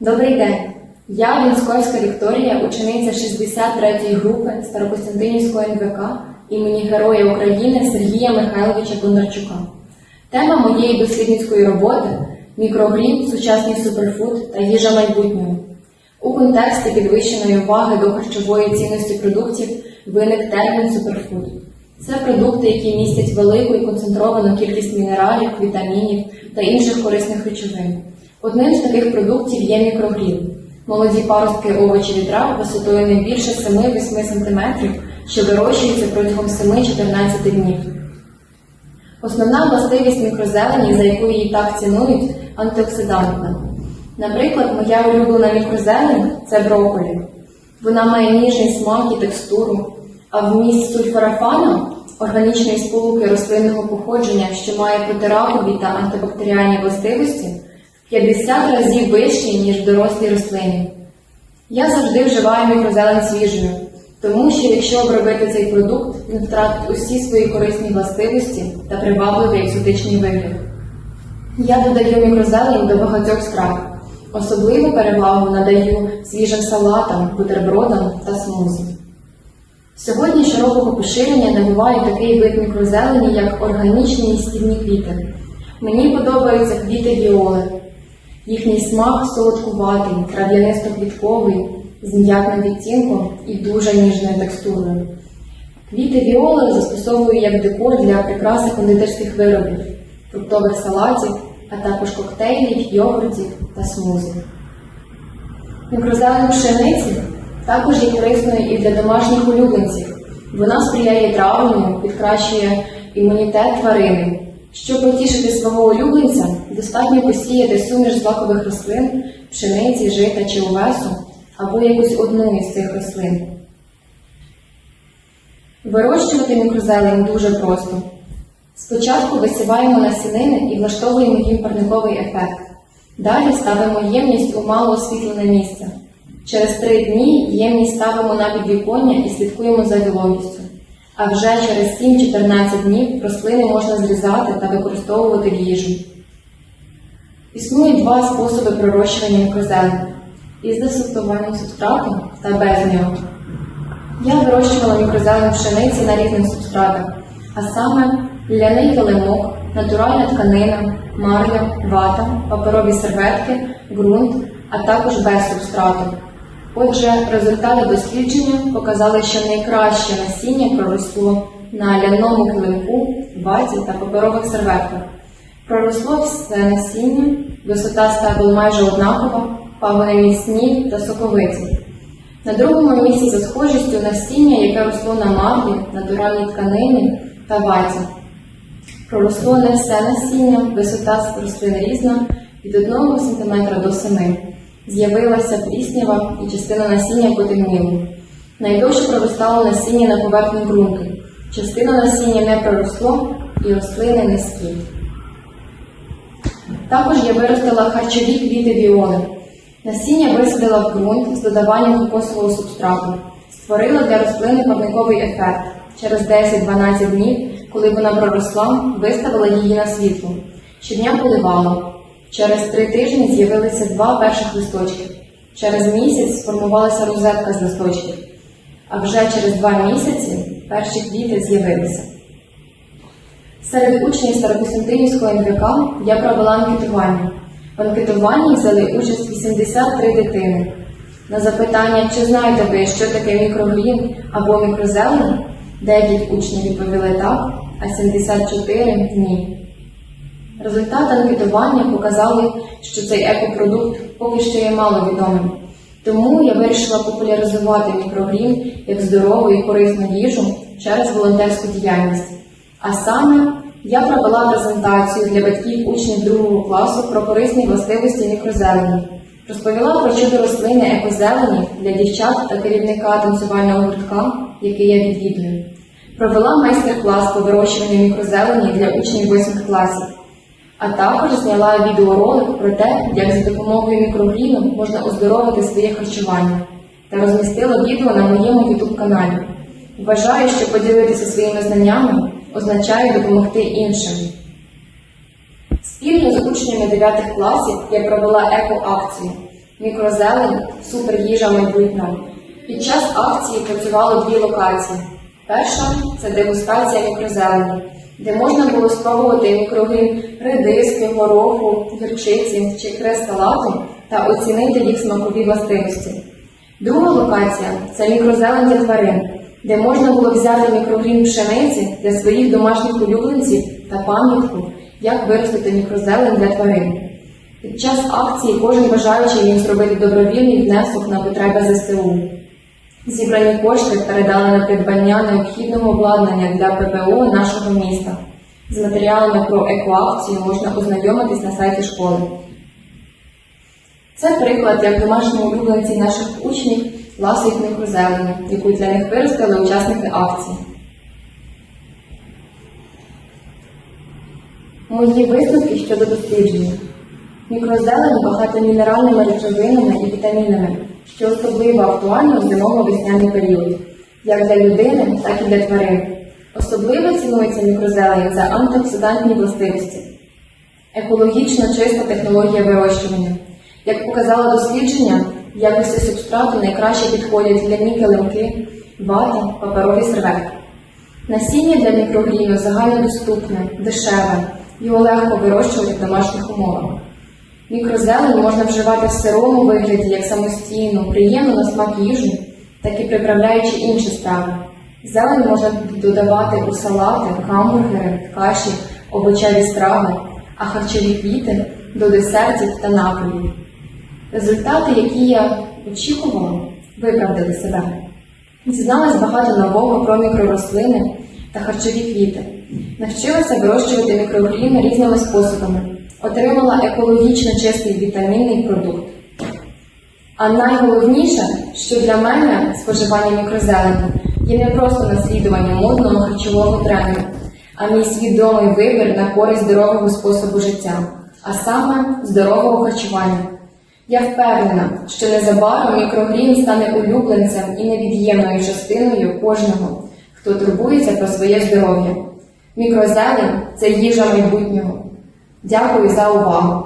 Добрий день! Я Вінськовська Вікторія, учениця 63-ї групи Старокостянтинівського НВК імені Героя України Сергія Михайловича Бондарчука. Тема моєї дослідницької роботи мікрогрін, сучасний суперфуд та їжа майбутнього. У контексті підвищеної уваги до харчової цінності продуктів виник термін суперфуд. Це продукти, які містять велику і концентровану кількість мінералів, вітамінів та інших корисних речовин. Одним з таких продуктів є мікрогрін. Молоді паростки овочів і трав висотою не більше 7-8 см, що вирощуються протягом 7-14 днів. Основна властивість мікрозелені, за яку її так цінують, антиоксидантна. Наприклад, моя улюблена мікрозелень це брокколі. Вона має ніжний смак і текстуру, а вміст сульфорафану органічної сполуки рослинного походження, що має протиракові та антибактеріальні властивості, 50 разів вищий, ніж в дорослій рослині. Я завжди вживаю мікрозелень свіжою, тому що якщо обробити цей продукт, він втратить усі свої корисні властивості та привабливий екзотичний вигляд. Я додаю мікрозелень до багатьох страв. Особливу перевагу надаю свіжим салатам, бутербродам та смузі. Сьогодні широкого поширення набуває такий вид мікрозелені, як органічні їстівні квіти. Мені подобаються квіти віоли. Їхній смак солодкуватий, трав'янисто-квітковий, з м'ятним відтінком і дуже ніжною текстурою. Квіти віоли застосовую як декор для прикраси кондитерських виробів, фруктових салатів, а також коктейлів, йогуртів та смузі. Мікрозелень пшениці також є корисною і для домашніх улюбленців. Вона сприяє травленню, підкращує імунітет тварини. Щоб потішити свого улюбленця, достатньо посіяти суміш злакових рослин, пшениці, жита чи овесу або якусь одну із цих рослин. Вирощувати мікрозелень дуже просто. Спочатку висіваємо насінини і влаштовуємо їм парниковий ефект. Далі ставимо ємність у мало освітлене місце. Через три дні ємність ставимо на підвіконня і слідкуємо за вологістю. А вже через 7-14 днів рослини можна зрізати та використовувати в їжу. Існують два способи пророщування мікрозелені із десультованим субстратом та без нього. Я вирощувала мікрозелену пшениці на різних субстратах, а саме ляний килимок, натуральна тканина, марля, вата, паперові серветки, ґрунт, а також без субстрату. Отже, результати дослідження показали, що найкраще насіння проросло на ляному килимку, ваті та паперових серветках. Проросло все насіння, висота стебел майже однакова, пагони міцні та соковиті. На другому місці за схожістю насіння, яке росло на марлі, натуральній тканині та ваті. Проросло не все насіння, висота рослин різна від 1 см до 7 З'явилася пліснява і частина насіння потемніла. Найдовше проростало насіння на поверхні ґрунту. Частина насіння не проросло і рослини низькі. Також я виростила харчові квіти віоли. Насіння висадила в ґрунт з додаванням кокосового субстрату, створила для рослини парниковий ефект. Через 10-12 днів, коли вона проросла, виставила її на світло. Щодня поливала. Через три тижні з'явилися два перших листочки. Через місяць сформувалася розетка з листочків. А вже через два місяці перші квіти з'явилися. Серед учнів Старокостянтинівського НВК я провела анкетування. В анкетуванні взяли участь 83 дитини. На запитання, чи знаєте ви, що таке мікрогрін або мікрозелень, 9 учнів відповіли так, а 74 ні. Результати анкетування показали, що цей екопродукт поки що є мало відомим. Тому я вирішила популяризувати мікрогрін як здорову і корисну їжу через волонтерську діяльність. А саме я провела презентацію для батьків учнів другого класу про корисні властивості мікрозелені, розповіла про чудо рослини екозелені для дівчат та керівника танцювального гуртка, який я відвідую. Провела майстер-клас по вирощуванню мікрозелені для учнів 8 класів. А також зняла відеоролик про те, як за допомогою мікрогріну можна оздоровити своє харчування та розмістила відео на моєму YouTube каналі. Вважаю, що поділитися своїми знаннями означає допомогти іншим. Спільно з учнями 9 класів я провела еко-акцію Мікрозелень суперїжа майбутнього. Під час акції працювало дві локації. Перша це дегустація мікрозелені, де можна було спробувати мікрогрін редиски, гороху, гірчиці чи ікри з салату та оцінити їх смакові властивості. Друга локація це мікрозелень для тварин, де можна було взяти мікрогрін пшениці для своїх домашніх улюбленців та пам'ятку, як виростити мікрозелень для тварин. Під час акції кожен бажаючий міг зробити добровільний внесок на потреби ЗСУ. Зібрані кошти передали на придбання необхідного обладнання для ППО нашого міста. З матеріалами про екоакцію можна ознайомитись на сайті школи. Це приклад, як домашні улюбленці наших учнів ласують мікрозеленю, яку для них виростили учасники акції. Мої висновки щодо дослідження. Мікрозелень багато мінеральними речовинами і вітамінами, що особливо актуально в зимово-весняний період, як для людини, так і для тварин. Особливо цінується мікрозелень за антиоксидантні властивості, екологічно чиста технологія вирощування. Як показало дослідження, якості субстрату найкраще підходять для мікелемки, вати, паперові серветки. Насіння для мікрогріну загальнодоступне, дешеве, його легко вирощувати в домашніх умовах. Мікрозелень можна вживати в сирому вигляді як самостійну, приємну на смак їжу, так і приправляючи інші страви. Зелень можна додавати у салати, гамбургери, каші, овочеві страви, а харчові квіти до десертів та напоїв. Результати, які я очікувала, виправдали себе. Дізналась багато нового про мікророслини та харчові квіти. Навчилася вирощувати мікрогріни різними способами. Отримала екологічно чистий вітамінний продукт. А найголовніше, що для мене споживання мікрозелені є не просто наслідування модного харчового тренду, а мій свідомий вибір на користь здорового способу життя, а саме здорового харчування. Я впевнена, що незабаром мікрогрін стане улюбленцем і невід'ємною частиною кожного, хто турбується про своє здоров'я. Мікрозелень це їжа майбутнього. Дякую за увагу!